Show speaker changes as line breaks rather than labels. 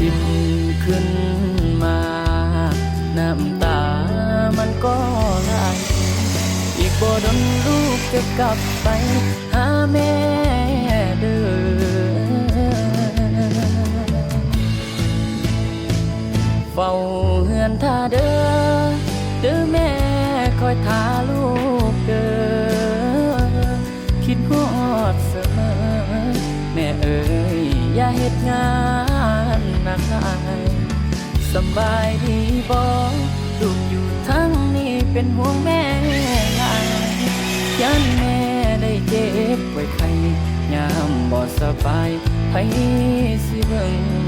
ยิ้มขึ้นมา น้ำตามันก็ไหลอีกบ่ดนลูกจะกลับไป หาแม่เด้อเฝ้าเฮือนท่าเด้อเด้อแม่คอยทาลูกเด้อคิดฮอดเสมอ แม่เอ๋ยอย่าเฮ็ดงาน บายดีบอลูกอยู่ทั้งนี้เป็นห่วงแม่หลายยันแม่ได้เจ็บไว้ใครยามบ่สบายไผสิเบิ่ง